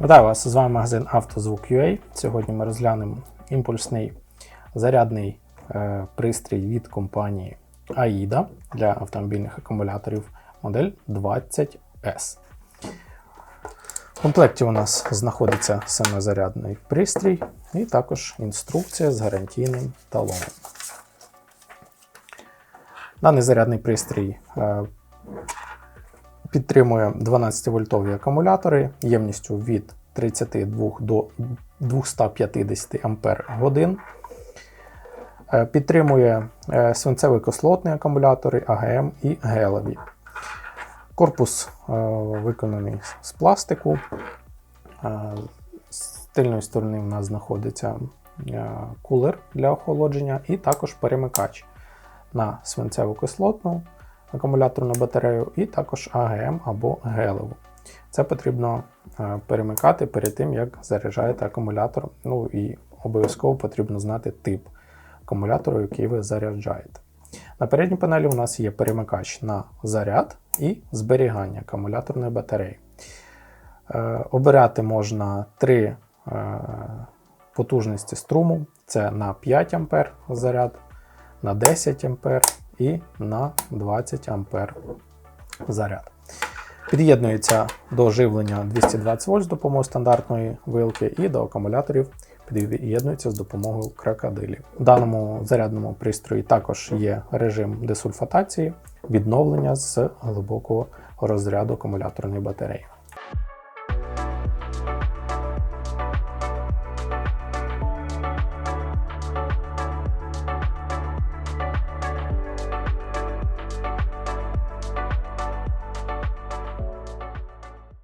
Вітаю вас! З вами магазин «Автозвук.UA». Сьогодні ми розглянемо імпульсний зарядний е, пристрій від компанії AIDA для автомобільних акумуляторів модель 20S. В комплекті у нас знаходиться саме зарядний пристрій і також інструкція з гарантійним талоном. Даний зарядний пристрій е, підтримує 12-вольтові акумулятори ємністю від 32 до 250 Ампер годин. Е, Підтримує е, свинцево-кислотні акумулятори АГМ і гелеві. Корпус е, виконаний з пластику. З тильної сторони у нас знаходиться кулер для охолодження і також перемикач на свинцево-кислотну акумуляторну батарею і також АГМ або гелеву. Це потрібно е, перемикати перед тим, як заряджаєте акумулятор. Ну і обов'язково потрібно знати тип акумулятору, який ви заряджаєте. На передній панелі у нас є перемикач на заряд і зберігання акумуляторної батареї. Е, Обирати можна три е, потужності струму: це на 5 А заряд, на 10 А і на 20 А заряд. Під'єднується до живлення 220 вольт з допомогою стандартної вилки і до акумуляторів під'єднується з допомогою крокодилів. У даному зарядному пристрої також є режим десульфатації, відновлення з глибокого розряду акумуляторної батареї.